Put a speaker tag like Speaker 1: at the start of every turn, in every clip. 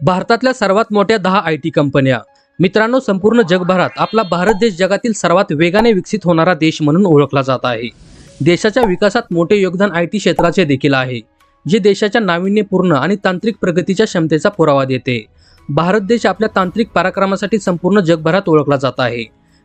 Speaker 1: भारतातल्या सर्वात मोठ्या दहा आय टी कंपन्या. मित्रांनो संपूर्ण जगभरात आपला भारत देश जगातील सर्वात वेगाने विकसित होणारा देश म्हणून ओळखला जात आहे. देशाच्या विकासात मोठे योगदान आय टी क्षेत्राचे देखील आहे जे देशाच्या नाविन्यपूर्ण आणि तांत्रिक प्रगतीच्या क्षमतेचा पुरावा देते. भारत देश आपल्या तांत्रिक पराक्रमासाठी संपूर्ण जगभरात ओळखला जात आहे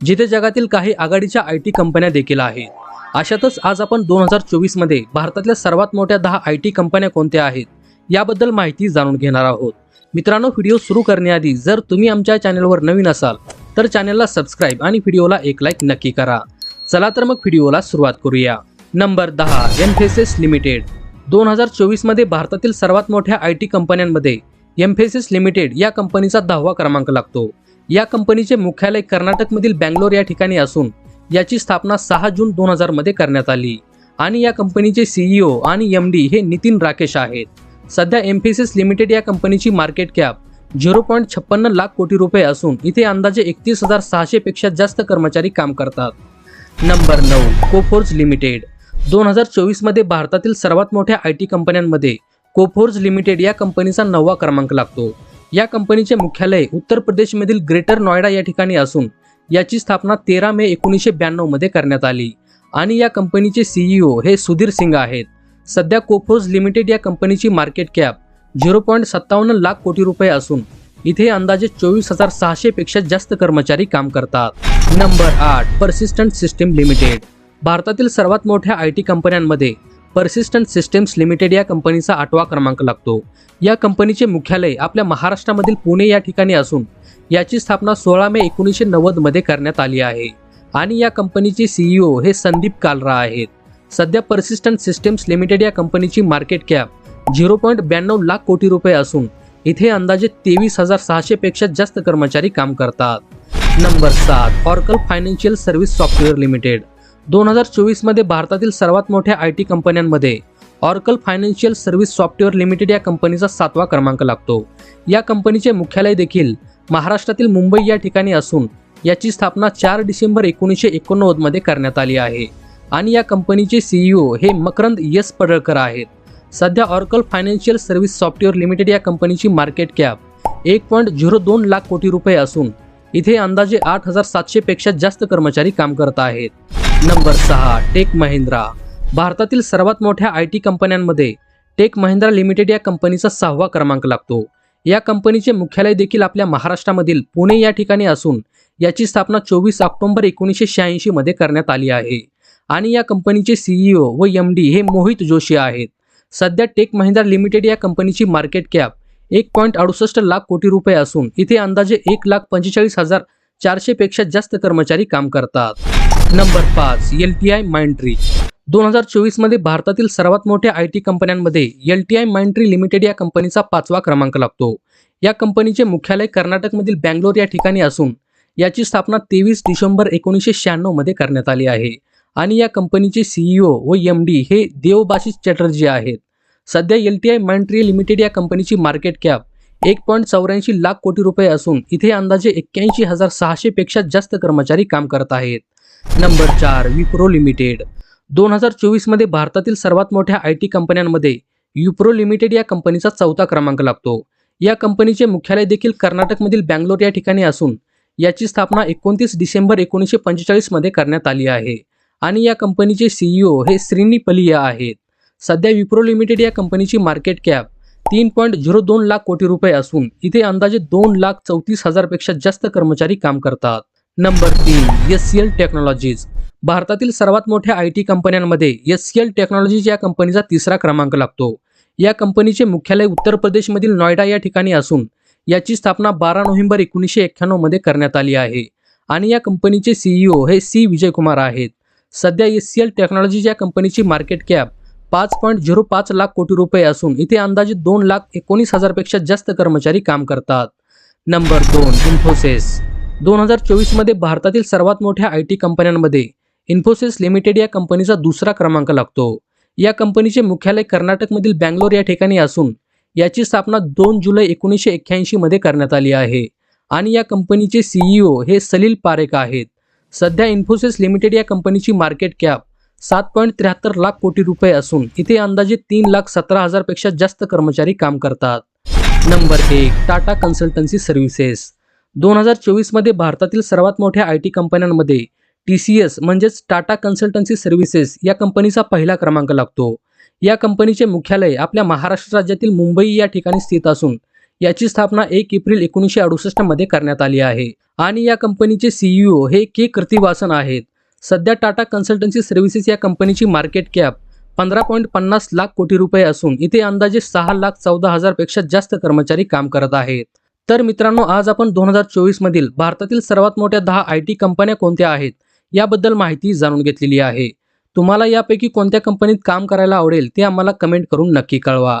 Speaker 1: जिथे जगातील काही आघाडीच्या आय टी कंपन्या देखील आहेत. अशातच आज आपण दोन हजार चोवीसमध्ये भारतातल्या सर्वात मोठ्या दहा आय टी कंपन्या कोणत्या आहेत याबद्दल माहिती जाणून घेणार आहोत. मित्रांनो व्हिडिओ सुरू करण्याआधी जर तुम्ही आमच्या चॅनलवर नवीन असाल तर चॅनलला सबस्क्राईब आणि व्हिडिओला एक लाईक नक्की करा. चला तर मग व्हिडिओला सुरुवात करूया. नंबर दहा एमफेसिस लिमिटेड दोन हजार चोवीसमध्ये भारतातील सर्वात मोठ्या आय टी कंपन्यांमध्ये एम्फेसिस लिमिटेड या कंपनीचा दहावा क्रमांक लागतो. या कंपनीचे मुख्यालय कर्नाटकमधील बँगलोर या ठिकाणी असून याची स्थापना सहा जून दोन हजारमध्ये करण्यात आली. आणि या कंपनीचे सीईओ आणि एम डी हे नितीन राकेश आहेत. सध्या एम्फेसिस लिमिटेड या कंपनीची मार्केट कॅप झिरो पॉईंट छप्पन्न लाख कोटी रुपये असून इथे अंदाजे एकतीस हजार सहाशे पेक्षा जास्त कर्मचारी काम करतात. नंबर नऊ कोफोर्ज लिमिटेड. दोन हजार चोवीसमध्ये भारतातील सर्वात मोठ्या आय टी कंपन्यांमध्ये कोफोर्ज लिमिटेड या कंपनीचा नववा क्रमांक लागतो. या कंपनीचे मुख्यालय उत्तर प्रदेशमधील ग्रेटर नोएडा या ठिकाणी असून याची स्थापना तेरा मे एकोणीसशे ब्याण्णवमध्ये करण्यात आली. आणि या कंपनीचे सीईओ हे सुधीर सिंग आहेत. सध्या कोफोज लिमिटेड या कंपनीची मार्केट कॅप झिरो पॉईंट सत्तावन्न लाख कोटी रुपये असून इथे अंदाजे चोवीस हजार सहाशे पेक्षा जास्त कर्मचारी काम करतात. नंबर आठ परसिस्टंट सिस्टीम लिमिटेड भारतातील सर्वात मोठ्या आय टी कंपन्यांमध्ये परसिस्टंट सिस्टम्स लिमिटेड या कंपनीचा आठवा क्रमांक लागतो. या कंपनीचे मुख्यालय आपल्या महाराष्ट्रामधील पुणे या ठिकाणी असून याची स्थापना सोळा मे एकोणीसशे नव्वदमध्ये करण्यात आली आहे. आणि या कंपनीचे सीईओ हे संदीप कालरा आहेत. सध्या परसिस्टंट सिस्टम्स लिमिटेड या कंपनीची मार्केट कॅप झिरो पॉईंट ब्याण्णव लाख कोटी रुपये असून इथे अंदाजे तेवीस हजार सहाशे पेक्षा जास्त कर्मचारी काम करतात. नंबर सात Oracle financial service software limited दोन हजार चोवीसमध्ये भारतातील सर्वात मोठ्या आय टी कंपन्यांमध्ये Oracle financial service software limited या कंपनीचा सातवा क्रमांक लागतो. या कंपनीचे मुख्यालय देखील महाराष्ट्रातील मुंबई या ठिकाणी असून याची स्थापना चार डिसेंबर एकोणीसशे एकोणनव्वदमध्ये करण्यात आली आहे. आणि या कंपनीचे सीईओ हे मकरंद यस पडळकर आहेत. सध्या Oracle financial service software limited या कंपनीची मार्केट कॅप एक पॉईंट झिरो दोन लाख कोटी रुपये असून इथे अंदाजे आठ हजार सातशे पेक्षा जास्त कर्मचारी काम करत आहेत. नंबर सहा टेक महिंद्रा. भारतातील सर्वात मोठ्या आय टी कंपन्यांमध्ये टेक महिंद्रा लिमिटेड या कंपनीचा सहावा क्रमांक लागतो. या कंपनीचे मुख्यालय देखील आपल्या महाराष्ट्रामधील पुणे या ठिकाणी असून याची स्थापना चोवीस ऑक्टोंबर एकोणीसशे शहाऐंशीमध्ये करण्यात आली आहे. आणि या कंपनीचे सीईओ व एम डी हे मोहित जोशी आहेत. सध्या टेक महिंद्रा लिमिटेड या कंपनीची मार्केट कॅप एक पॉईंट अडुसष्ट लाख कोटी रुपये असून इथे अंदाजे एक लाख पंचेचाळीस हजार चारशेपेक्षा जास्त कर्मचारी काम करतात. नंबर पाच एल टी आय माइंट्री दोन हजार चोवीसमध्ये भारतातील सर्वात मोठ्या आय टी कंपन्यांमध्ये L T I Mindtree limited या कंपनीचा पाचवा क्रमांक लागतो. या कंपनीचे मुख्यालय कर्नाटकमधील बँगलोर या ठिकाणी असून याची स्थापना तेवीस डिसेंबर एकोणीसशे शहाण्णवमध्ये करण्यात आली आहे. आणि या कंपनीचे सीईओ व एम डी हे देवबाशिष चॅटर्जी आहेत. सध्या L T I Mindtree limited या कंपनीची मार्केट कॅप एक पॉईंट चौऱ्याऐंशी लाख कोटी रुपये असून इथे अंदाजे एक्क्याऐंशी हजार सहाशेपेक्षा जास्त कर्मचारी काम करत आहेत. नंबर चार विप्रो लिमिटेड दोन हजार चोवीसमध्ये भारतातील सर्वात मोठ्या आय टी कंपन्यांमध्ये युप्रो लिमिटेड या कंपनीचा चौथा क्रमांक लागतो. या कंपनीचे मुख्यालय देखील कर्नाटकमधील बँगलोर या ठिकाणी असून याची स्थापना एकोणतीस डिसेंबर एकोणीसशे पंचेचाळीसमध्ये करण्यात आली आहे. आणि या कंपनीचे सीईओ हे श्रीनी पलिया आहेत. सध्या विप्रो लिमिटेड या कंपनीची मार्केट कॅप तीन पॉईंट झिरो दोन लाख कोटी रुपये असून इथे अंदाजे दोन लाख चौतीस हजारपेक्षा जास्त कर्मचारी काम करतात. नंबर तीन एस सी एल टेक्नॉलॉजीज भारतातील सर्वात मोठ्या आय टी कंपन्यांमध्ये एस सी एल टेक्नॉलॉजीज या कंपनीचा तिसरा क्रमांक लागतो. या कंपनीचे मुख्यालय उत्तर प्रदेशमधील नोएडा या ठिकाणी असून याची स्थापना बारा नोव्हेंबर एकोणीसशे एक्क्याण्णवमध्ये करण्यात आली आहे. आणि या कंपनीचे सीईओ हे सी विजयकुमार आहेत. सध्या एस सी एल टेक्नॉलॉजीज या कंपनीची मार्केट कॅप पाच पॉईंट झिरो पाच लाख कोटी रुपये असून इथे अंदाजे दोन लाख एकोणीस हजारपेक्षा जास्त कर्मचारी काम करतात. नंबर दोन इन्फोसिस. दोन हजार चोवीसमध्ये भारतातील सर्वात मोठ्या आय टी कंपन्यांमध्ये इन्फोसिस लिमिटेड या कंपनीचा दुसरा क्रमांक लागतो. या कंपनीचे मुख्यालय कर्नाटकमधील बँगलोर या ठिकाणी असून याची स्थापना दोन जुलै एकोणीसशे एक्क्याऐंशीमध्ये करण्यात आली आहे. आणि या कंपनीचे सीईओ हे सलील पारेख आहेत. सध्या इन्फोसिस लिमिटेड या कंपनीची मार्केट कॅप सात पॉईंट त्र्याहत्तर लाख कोटी रुपये असून इथे अंदाजे तीन लाख सतरा हजारपेक्षा जास्त कर्मचारी काम करतात. नंबर एक टाटा कन्सल्टन्सी सर्व्हिसेस. दोन हजार चोवीसमध्ये भारतातील सर्वात मोठ्या आय टी कंपन्यांमध्ये टी सी एस म्हणजेच टाटा कन्सल्टन्सी सर्व्हिसेस या कंपनीचा पहिला क्रमांक लागतो. या कंपनीचे मुख्यालय आपल्या महाराष्ट्र राज्यातील मुंबई या ठिकाणी स्थित असून याची स्थापना एक एप्रिल एकोणीसशे अडुसष्टमध्ये करण्यात आली आहे. आणि या कंपनीचे सीईओ हे के कृतिवासन आहेत. सध्या टाटा कन्सल्टन्सी सर्व्हिसेस या कंपनीची मार्केट कॅप पंधरा पॉईंट पन्नास लाख कोटी रुपये असून इथे अंदाजे सहा लाख चौदा हजारपेक्षा जास्त कर्मचारी काम करत आहेत. तर मित्रांनो आज आपण दोन हजार चोवीसमधील भारतातील सर्वात मोठ्या दहा आय टी कंपन्या कोणत्या आहेत याबद्दल माहिती जाणून घेतलेली आहे. तुम्हाला यापैकी कोणत्या कंपनीत काम करायला आवडेल ते आम्हाला कमेंट करून नक्की कळवा.